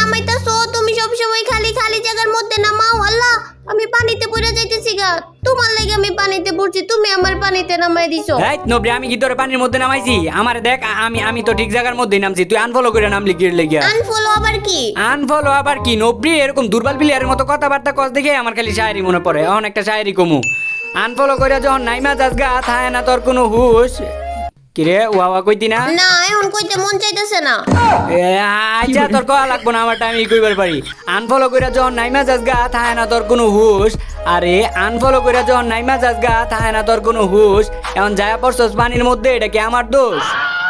নামাইতাছো? তুমি সব সময় খালি খালি জায়গার মধ্যে নামাও আল্লাহ। আমি পানিতে পড়ে যাইতেছি গা। তোমার লাগে আমি পানিতে পড়ছি তুমি আমার পানিতে নামাই দিছো। এই নবরি আমি কি তোরে পানির মধ্যে নামাইছি? আমার দেখ আমি আমি তো ঠিক জায়গার মধ্যেই নামছি। তুই আনফলো করে নামলি কি লেগিয়া। আনফলো আবার কি? আনফলো আবার কি? নবরি এরকম দুর্বল প্লেয়ারের মতো কথাবার্তা কস দেখে আমার খালি শায়েরি মনে পড়ে। এখন একটা শায়েরি কমু। আনফলো করে যখন নাইমা যাস গা থায় না তোর কোনো হুশ। কিরে ওয়া কইতি না? না এখন কইতে মন চাইতেছে না। এ, আচ্ছা তোর কয়া লাগবো না আমার টাইম কইবার পারি। আনফলো কইরা যখন নাইমা যাস গা থায় না তোর কোনো হুশ। আরে আনফলো কইরা যখন নাইমা যাস গা থায় না তোর কোনো হুশ। এখন যায় পড়ছস পানির মধ্যে এটা কি আমার দোষ?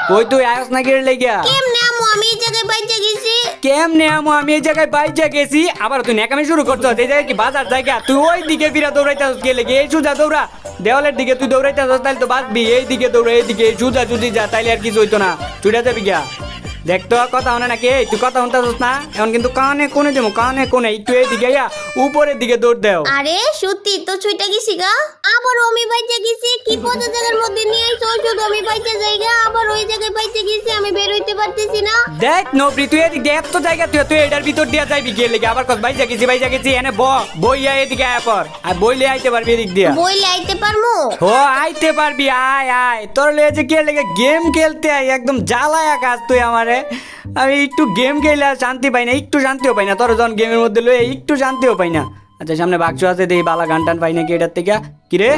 কই তুই আয়স না গিয়ে লেগিয়া? কেমনে আমু আমি এই জায়গায় বাইচে গেছি? কেমনে আমো আমি এই জায়গায় বাইজা গেছি? আবার তুই নেকামি শুরু করছ এই জায়গায় কি বাজার জায়গা? তুই ওই দিকে ফিরা দৌড়াইতেছিস গেলে কি এই সুজা দৌড়া। দেওয়ালের দিকে তুই দৌড়াইতে তাহলে তো বাঁচবি। এই দিকে দৌড়ে এই দিকে যুদা যুদি যা, তাইলে আর কিছু হইতো না। চুড়া যাবি গিয়া। দেখতো কথা হনে নাকি? এই তুই কথা শুনতেছিস না? এখন কিন্তু কানে কোনে দেবো কানে কোনে একটু এই দিকে ইয়া উপরের দিকে দৌড় দেও। আরে সত্যি তো ছুইটা গেছি গা। আবার আমি বাইচে গেছি কি পচা জায়গার মধ্যে নিয়ে আইছো শুধু আমি বাইচে যাই গা আবার ওই জায়গায় বাইচে গেছি আমি বের হইতে পারতেছি না। দেখ নবরি তুই এদিক এত জায়গা তুই তুই এটার ভিতর দিয়া যাইবি গিয়ে লেগে আবার কস বাইজা গেছি বাইজা গেছি এনে ব বইয়া এদিকে আয়া পর আর বইলে আইতে পারবি এদিক দিয়া। বইলে আইতে পারমু? ও আইতে পারবি আয় আয়। তোর লেগে যে কে লেগে গেম খেলতে আই একদম জ্বালায়া কাজ তুই আমারে। আমি একটু গেম খেলে শান্তি পাই না, একটু শান্তিও পাই না। তোর যখন গেমের মধ্যে লয়ে একটু শান্তিও পাই না। আচ্ছা সামনে বাক্স আছে দেখি বালা গান টান পাই নাকি এটার থেকে। কিরে?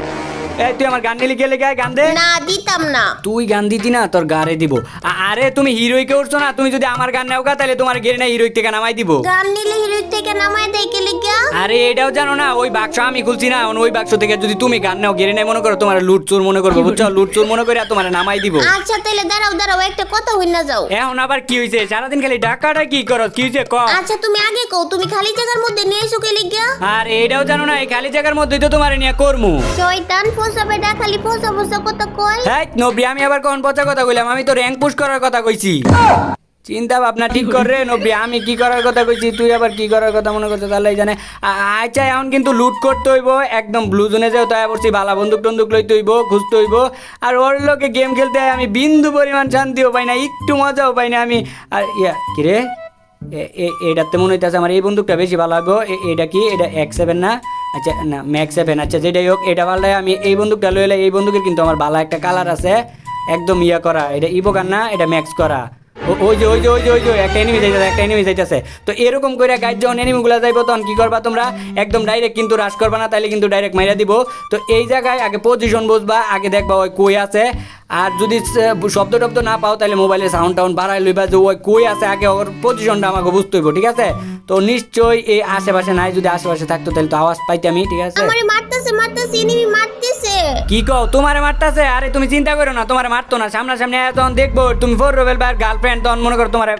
এই তুই আমার গান নিলি লেগে গান দে। না দিতাম না। তুই গান দিতি না তোর গারে দিব। আ- আরে তুমি হিরোইকে উঠছো না তুমি যদি আমার গান নেও গা তাহলে তোমার গেরে না হিরোইক থেকে নামাই দিব। গান নিলে হিরোর থেকে নামায় দেয় কে লিগা আরে এটাও জানো না ওই বাক্স আমি খুলছি না ওই বাক্স থেকে যদি তুমি গান নাও গেরে নাই মনে করো তোমার লুট চোর মনে করব বুঝছ? লুট চোর মনে করে আর তোমার নামাই দিব। আচ্ছা তাহলে দাঁড়াও দাঁড়াও একটা কথা হই না যাও। এখন আবার কি হয়েছে সারাদিন খালি ডাকাটা কি করো? কি হয়েছে ক। আচ্ছা তুমি আগে কও তুমি খালি জায়গার মধ্যে নিয়ে আইছো কে লিগা আর এটাও জানো না এই খালি জায়গার মধ্যেই তো তোমার নিয়ে করমু। শয়তান বেটা পচা কর জানে। আচ্ছা বন্দুক টন্দুক খুঁজতে হইব। আর ওর লোকে গেম খেলতে আমি বিন্দু পরিমাণ শান্তিও পাই না, একটু মজাও পাই না আমি। আর ইয়া, কি রে? এ- এ- এটাতে মনে হইতেছে আমার এই বন্দুকটা বেশি ভালো এ- এটা কি? এটা এক সেভেন না? আচ্ছা না ম্যাক্স সেভেন আচ্ছা যেটাই হোক, এটা লাগে আমি এই বন্দুকটা লইলে এই বন্দুকের কিন্তু আমার ভালো একটা কালার আছে। একদম ইয়া করা, এটা ইবোকার না, এটা ম্যাক্স করা। ওই যে ওই যে ওই যে ওই যে, একটা এনিমি যাইতেছে, একটা এনিমি যাইতেছে। তো এরকম করে গাইড যখন এনিমিগুলো যাইবো, তখন কি করবা তোমরা? একদম ডাইরেক্ট কিন্তু রাশ করবা না, তাইলে কিন্তু ডাইরেক্ট মাইরা দিব। তো এই জায়গায় আগে পজিশন বুঝবা, আগে দেখবা ওই কই আছে। আর যদি শব্দ টব্দ না পাও তাহলে মোবাইলের সাউন্ড টাউন্ড বাড়াই লইবা যে ওই কই আছে আগে ওর পজিশনটা আমাকে বুঝতে হইব ঠিক আছে? তো নিশ্চয়ই এই আশেপাশে নাই যদি আশেপাশে থাকতো তাহলে তো আওয়াজ পাইতে আমি ঠিক আছে? আমারে মারতেছে মারতেছে এনিমি মারতেছে। কি কও তোমারে মারতাছে? আরে তুমি চিন্তা করো না তোমারে মারতো না। সামনাসামনি আয়া তখন দেখব তুমি ফোর রোবেল বার গার্লফ্রেন্ড তখন মনে করো তোমারে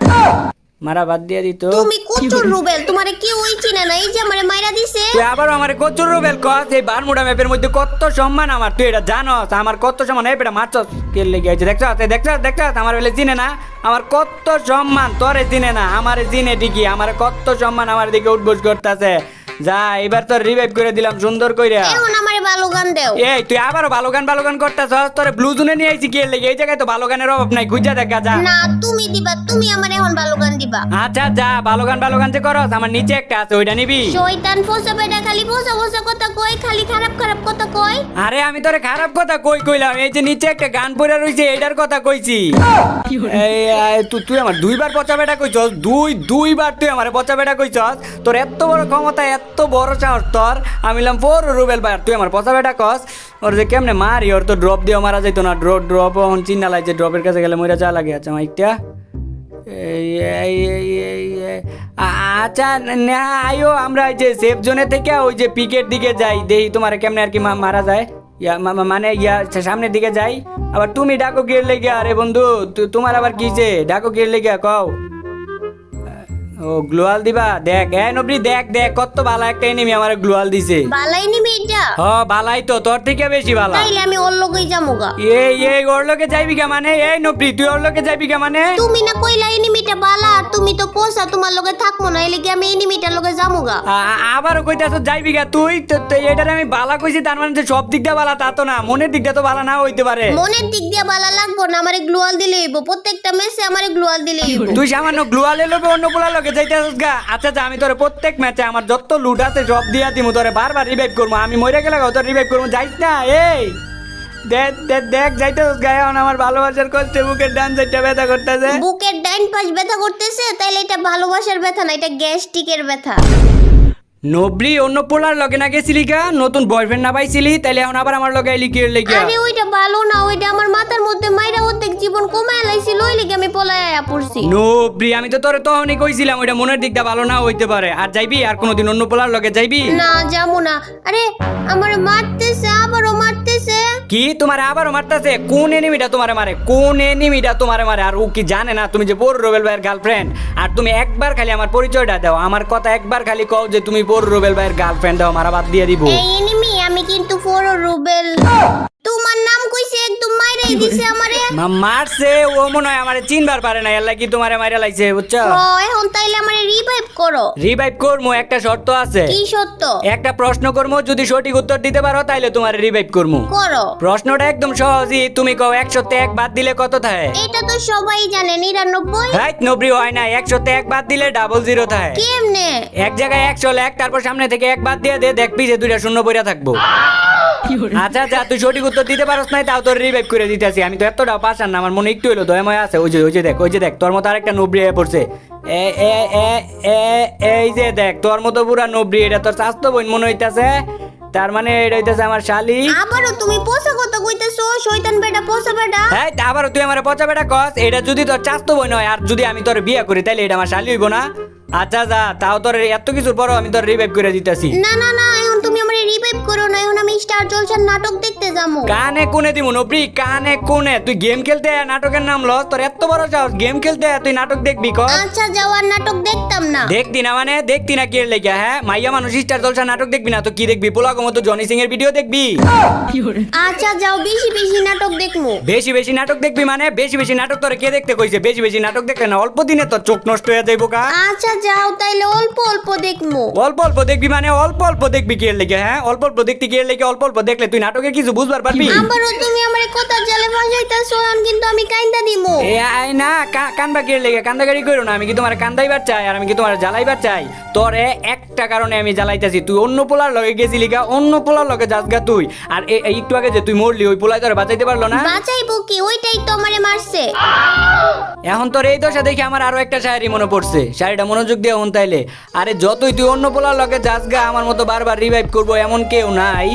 মারা বাদ দিয়ে দিত। তুমি কত রুবেল তোমারে কি ওই চিনে না এই যে আমারে মাইরা দিছে। তুই আবার আমার কচুর রোবেল কস? এই বারমুডা ম্যাপের মধ্যে কত সম্মান আমার। তুই এটা জানস আমার কত সম্মান। এই বেটা মারছস। কে লেগে আছে? দেখছস? এই দেখছস? দেখছস? আমার বেলে চিনে না? আমার কত সম্মান তোরে চিনে না? আমারে চিনে ঠিকই। আমার কত সম্মান আমার দিকে উঠবোস করতেছে। যা এবার তোর রিভাইভ করে দিলাম সুন্দর কইরা। আমারে ভালো গান দেও। এই তুই আবারও ভালো গান ভালো গান করতেছস? তোরে ব্লু জোনে নিয়ে আইছি কে লেগে। এই জায়গায় তো ভালো গানের অভাব নাই। দেখা যা না তুমি দিবা তুমি আমারে এখন ভালো গান দিবা। আচ্ছা যা ভালো গান ভালো গান যে করস আমার নিচে একটা আছে ওইটা নিবি। শয়তান ফোসা বেটা খালি ফোসা ফোসা কথা কয় খালি খারাপ খারাপ কথা কয়। আরে আমি তোরে খারাপ কথা কই কইলাম। এই যে নিচে একটা গান পড়ে রইছে এটার কথা কইছি। এই আই, তুই তুই আমার দুইবার পচা বেটা কইছস দুই দুইবার তুই আমার পচা বেটা কইছস। তোর এত বড় ক্ষমতা এত বড় সাহস তোর। আমি বললাম ফোর রুবেল ভাই তুই আমার পচা বেটা কস, ওর যে কেমনে মারি, ওর তো ড্রপ দিয়ে মারা যাইতো না ড্রপ ড্রপ এখন চিন্তা লাগছে ড্রপের কাছে গেলে মইরা যা লাগে আচ্ছা মাইকটা আচ্ছা না, আয়ো, আমরা ওই যে সেফ জোনে থেকে ওই যে পিকের দিকে যাই দেখি তোমার কেমনে আর কি মারা যায়। ইয়া মানে ইয়া সামনের দিকে যাই। আবার তুমি ডাকো গিয়ে লেগে, আরে বন্ধু তোমার আবার কিছে ডাকো গিয়ে লেগে, কও। ও গ্লোয়াল দিবা? দেখ এ নবরি দেখ দেখ কত ভালো একটা এনিমি আমার গ্লোয়াল দিছে। বালাই নিবি এটা? হ বালাই তো তোর থেকে বেশি ভালো। তাইলে আমি ওর লগেই যামুগা। এই এই ওর লগে যাইবি কে মানে? এই নবরি তুই ওর লগে যাইবি কে মানে? তুমি না কইলা এনিমিটা বালা তুমি তো তোমার লগে থাকব না এলে কি আমি এনিমিটার লগে আবারও কইতাছ যাইবি গা তুই? তো আমি বালা কইছি তার মানে সব দিকটা বালা তা তো না মনের দিকটা তো বালা না হইতে পারে। মনের দিক দিয়ে বালা লাগবো না আমারে গ্লোয়াল দিলে হইব প্রত্যেকটা মেসে আমারে গ্লোয়াল দিলে হইব। তুই সামান্য গ্লুয়ালে অন্য পোলা লোকে যাইতেছিস গা। আচ্ছা আচ্ছা আমি তোরে প্রত্যেক ম্যাচে আমার যত লুট আছে সব দিয়া দিমু তোরে বারবার রিভাইভ করব আমি মরে গেলে তোর রিভাইভ করব যাইস না এই! দেখ দেখ দেখ যাইতেছিস গায়ে আমার ভালোবাসার কষ্টে, বুকের ডান সাইডটা ব্যথা করতেছে। বুকের ডাইন পাশ ব্যথা করতেছে, তাইলে এটা ভালোবাসার ব্যথা না, এটা গ্যাস্ট্রিকের ব্যথা। নবরি অন্য পোলার লগে না গেছিলি গা? নতুন বয়ফ্রেন্ড না পাইছিলি? তাইলে এখন আবার আমার লগে আইলি কি লেগে? আরে ওইটা ভালো না ওইটা আমার মাথার মধ্যে মাইরা অর্ধেক জীবন কমায় লাইছিল ওই লেগে আমি পলায় আয়া পড়ছি। নবরি আমি তো তোরে তখনই কইছিলাম ওইটা মনের দিকটা ভালো না হইতে পারে। আর যাইবি আর কোনোদিন অন্য পোলার লগে যাইবি? না যাব না। আরে আমার মারতেছে আবারও মারতেছে। কি? তোমারে আবারও মারতাছে? কোন এনিমিটা তোমারে মারে? কোন এনিমিটা তোমারে মারে? আর ও কি জানে না তুমি যে বড় রবেল ভাইয়ের গার্লফ্রেন্ড আর তুমি একবার খালি আমার পরিচয়টা দাও। আমার কথা একবার খালি কও যে তুমি বড় রুবেল ভাইয়ের গার্লফ্রেন্ড আমার মারা বাদ দিয়ে দিব। এনিমি আমি কিন্তু পুরো রুবেল। একদম মাইরাই দিছে আমারে। মা- মারছে ও মনে হয় আমারে চিনবার পারে না এল্লা কি তোমারে মাইরা লাইছে বুঝছ? ও এখন তাইলে আমারে রিভাইভ করো। রিভাইভ করমু একটা শর্ত আছে। কি একটা প্রশ্ন করমু যদি সঠিক উত্তর দিতে পারো তাইলে তোমারে রিভাইভ করমু। করো। প্রশ্নটা একদম সহজই তুমি কও একশোতে এক বাদ দিলে কত থাকে এটা তো সবাই জানে নিরানব্বই। হাইট নবরি হয় না একশোতে এক বাদ দিলে ডাবল জিরো থাকে কেমনে? এক জায়গায় একশো এক তারপর সামনে থেকে এক বাদ দিয়ে দে দেখবি যে দুইটা শূন্য পইরা থাকব। আচ্ছা আচ্ছা তুই সঠিক উত্তর দিতে পারস নাই তাও তোর রিভাইভ করে দিতেছি। আমি তো এতটা পাশান না আমার মনে একটু হলো দয়াময় আছে। ওই যে ওই যে দেখ ওই যে দেখ তোর মতো আরেকটা নবরি হয়ে পড়ছে। এ এ এ এ এই যে দেখ তোর মতো পুরা নবরি এটা তোর স্বাস্থ্য বোন মনে হইতাছে। তার মানে এটা হইতাছে আমার শালি। আবারও তুমি পোষা কথা কইতেছো শয়তান বেটা পোষা বেটা? হ্যাঁ আবার তুই আমার পচা বেটা কস এটা যদি তোর চাস্তো বই নয় আর যদি আমি তোর বিয়ে করি তাইলে এটা আমার শালি হইব না। আচ্ছা যা তাও তোর এত কিছুর পরও আমি তোর রিভাইভ করে দিতেছি। না না না রিভাইভ করো না এখন আমি স্টার জলসার নাটক দেখতে যাব। কানে কোনে দিমু নবরি কানে কোনে তুই গেম খেলতে আয়, নাটকের নাম লস তোর এত বড় চাস গেম খেলতে আয়, তুই নাটক দেখবি ক আচ্ছা যাওয়ার নাটক দেখতাম না। দেখতি না মানে দেখতি না কি লেগে হ্যাঁ? মাইয়া মানুষ স্টার জলসা নাটক দেখবি না তো কি দেখবি? পোলাগো মতো জনি সিং এর ভিডিও দেখবি। আচ্ছা যাও বেশি বেশি নাটক দেখমু বেশি বেশি নাটক দেখবি মানে বেশি বেশি নাটক তোরে কে দেখতে কইছে? বেশি বেশি নাটক দেখলে না অল্প দিনে তোর চোখ নষ্ট হয়ে যাইব কা। আচ্ছা যাও তাইলে অল্প অল্প দেখমু অল্প অল্প দেখবি মানে অল্প অল্প দেখবি কি লেগে হ্যাঁ? অল্প অল্প দেখতে কি এর লেগে অল্প অল্প দেখলে তুই নাটকে কিছু বুঝবার পারবি আবারও তুমি আমারে কথা জালে ফাঁসাইতাছো কিন্তু আমি কাইন্দা দিমু। এ আই না কা- কানবা কি এর লেগে? কান্দাগাড়ি করো না আমি কি তোমার কান্দাইবার চাই আর আমি কি তোমার জ্বালাইবার চাই তোরে একটা কারণে আমি জ্বালাইতেছি তুই অন্য পোলার লগে গেছিলি গা অন্য পোলার লগে যাস গা তুই। আর এই একটু আগে যে তুই মরলি ওই পোলাই তোরে বাঁচাইতে পারল না? বাঁচাইবো কি? ওইটাই তো আমারে মারছে। এখন তোর এই দশা দেখে আমার আরও একটা শায়রি মনে পড়ছে। শায়রিটা মনোযোগ দিয়ে হন তাইলে। আরে যতই তুই অন্য পোলার লগে যাস গা আমার মতো বারবার রিভাইভ করব এমন কেউ নাই।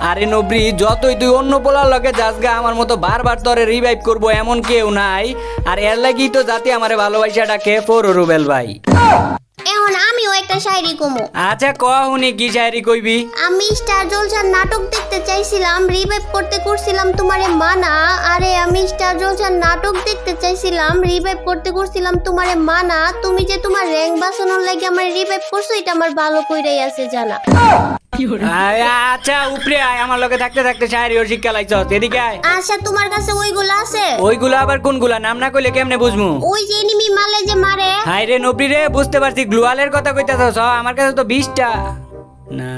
আরে নবরি, যতই তুই অন্য পোলার লগে যাস গা, আমার মতো বারবার তরে রিভাইভ করব এমন কেউ নাই। আর এর লাগেই তো জাতি আমার ভালোবাসা ডাকে ফোর রুবেল ভাই। এখন আমিও একটা শায়রি কমু। আচ্ছা কহুনি কি শায়রি কইবি? আমি স্টার জলসার নাটক দেখতে চাইছিলাম রিভাইভ করতে করছিলাম তোমারে মানা। আরে আমি স্টার জলসার নাটক দেখতে চাইছিলাম রিভাইভ করতে করছিলাম তোমারে মানা। তুমি যে তোমার র্যাঙ্ক বাঁচানোর লাগে আমার রিভাইভ করছ এটা আমার ভালো কইরাই আছে জানা। আয়, আচ্ছা উপরে আয় আমার লগে থাকতে থাকতে শায়রি ও শিক্ষা লাইছস এদিকে আয়। আচ্ছা তোমার কাছে ওইগুলো আছে? ওইগুলো আবার কোনগুলা? নাম না কইলে কেমনে বুঝমু? ওই যে এনিমি মালে যে মারে। হাই রে নবরি রে বুঝতে পারছি গ্লুয়ালের কথা কইতাছস? আমার কাছে তো বিশটা। না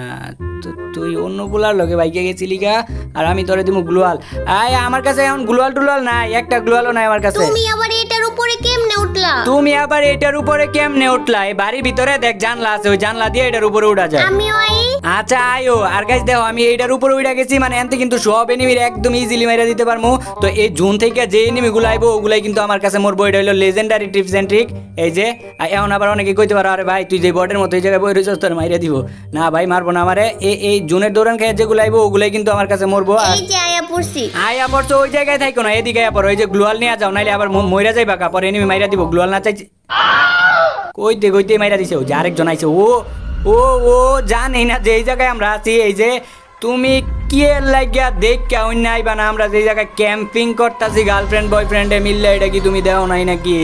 তো তুই অন্যগুলার লগে বাইকে গেছিলি গা আর আমি তোরে দিমু গ্লোয়াল। আয় আমার কাছে এখন গ্লোয়াল টুলাল নাই একটা গ্লোয়ালও নাই আমার কাছে। তুমি আবার এটার উপরে কেমনে উঠলা? তুমি আবার এটার উপরে কেমনে উঠলা? এই বাড়ির ভিতরে দেখ জানলা আছে ওই জানলা দিয়ে এটার উপরে উঠা যায়। আমিও আই আচ্ছা আয়ো আর গাইজ দেখো আমি এইটার উপরে উঠে গেছি মানে এনতে কিন্তু সব এনিমির একদম ইজিলি মেরে দিতে পারব তো এই জুন থেকে যে এনিমি গুলো আইবো ওগুলাই কিন্তু আমার কাছে মরবো এটা হলো লেজেন্ডারি টিপস এন্ড ট্রিক এই যে এখন আবার অনেকে কইতে পারো আরে ভাই তুই যে বটের মতো এই জায়গায় বই রয়েছিস তোর মাইরে দিব। না ভাই মারবো না আমারে। এই এই জুনের দৌড়ান খেয়ে যেগুলো আইবো ওগুলাই কিন্তু আমার কাছে মরবো আর এই যে আয়া পড়ছি। আয়া পড়ছো ওই জায়গায় থাকো না এদিকে আয়া পড়ো ওই যে গ্লোয়াল নিয়ে যাও নাইলে আবার মইরা যাইবা কাপড় এনিমি মাইরা দিব গ্লোয়াল না চাইছি। কইতে কইতে মাইরা দিছে ও যে আরেকজন আইছে ও ও ও জানি না যে এই জায়গায় আমরা আছি, এই যে তুমি কি এর লাগিয়া দেখ কেউ বা না, আমরা যে জায়গায় ক্যাম্পিং করতেছি গার্লফ্রেন্ড বয়ফ্রেন্ডে মিললে এটা কি তুমি দেও নাই নাকি?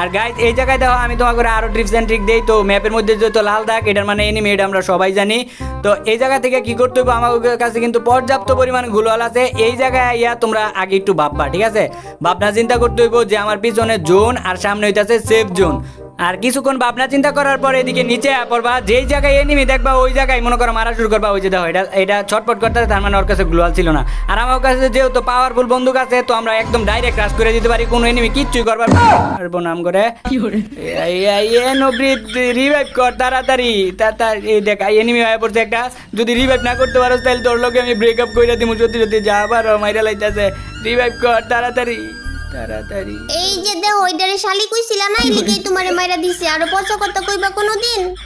আর গাইজ এই জায়গায় দেখো, আমি তোমাকে করে আরও ট্রিপস অ্যান্ড ট্রিক দেই তো ম্যাপের মধ্যে যেহেতু লাল দাগ, এটার মানে এনিমি এটা আমরা সবাই জানি। তো এই জায়গা থেকে কি করতে হবে আমার কাছে কিন্তু পর্যাপ্ত পরিমাণ গুলোয়াল আছে। এই জায়গায় ইয়া তোমরা আগে একটু ভাববা, ঠিক আছে? ভাবনা চিন্তা করতে হইব যে আমার পিছনে জোন, আর সামনে হইতাছে সেফ জোন। আর কিছুক্ষণ ভাবনা চিন্তা করার পর এদিকে নিচে পড়বা যেই জায়গায় এনিমি দেখবা ওই জায়গায় মনে করো মারা শুরু করবা ওই যে দেখো এটা এটা ছটপট করতে তার মানে ওর কাছে গ্লোয়াল ছিল না। আর আমার কাছে যেহেতু পাওয়ারফুল বন্দুক আছে তো আমরা একদম ডাইরেক্ট ক্রাশ করে দিতে পারি কোনো এনিমি কিচ্ছুই করবার পারব নাম করে রিভাইভ কর তাড়াতাড়ি। এই দেখ এনিমি হয়ে পড়ছে একটা। যদি রিভাইভ না করতে পারো তাহলে তোর লোকে আমি ব্রেকআপ করে দিব সত্যি সত্যি যা আবার মাইরা লাইতেছে। রিভাইভ কর তাড়াতাড়ি। তাড়াতাড়ি। এই যে দেহ ওইটারে শালি কইছিলা না এই লিগেই তোমারে মাইরা দিছে, আর পচা কথা কইবা কোনোদিন?